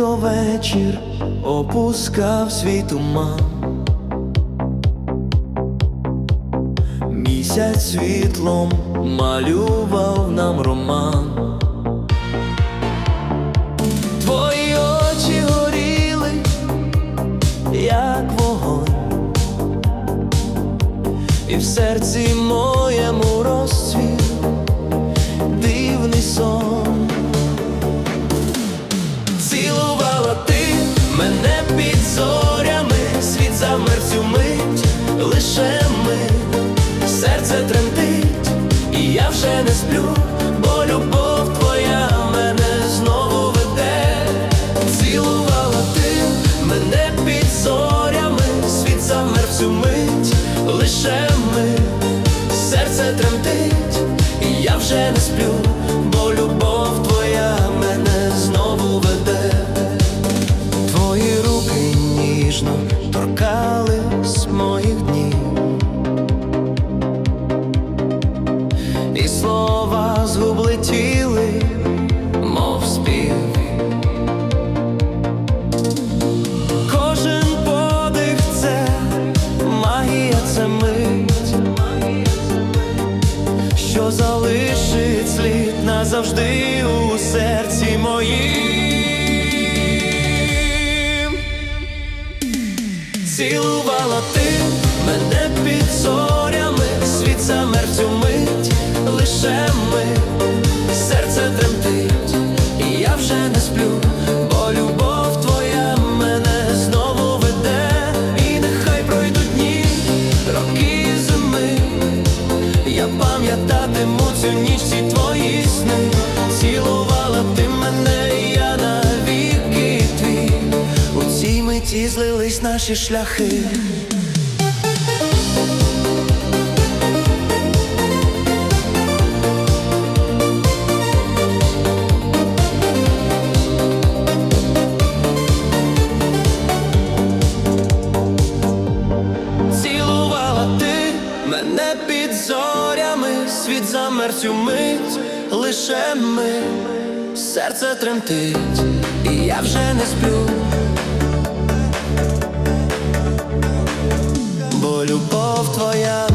тихо вечір опускав свій туман. Місяць світлом малював нам роман. Твої очі горіли, як вогонь, і в серці моєму розцвіт дивний сон. Замер цю мить, лише ми, серце тремтить, і я вже не сплю, бо любов твоя мене знову веде. Цілувала ти мене під зорями, світ замер цю мить, лише ми, серце тремтить, і я вже не сплю, слова згуб летіли, мов спів. Кожен подих це магія, це мить, що залишить слід назавжди у серці моїм. Цілувала пам'ятатиму цю ніч ці твої сни, цілувала ти мене, я навіки твій. У цій миті злились наші шляхи. Під зорями, світ замер цю мить, лише ми, серце тремтить, і я вже не сплю. Бо любов твоя.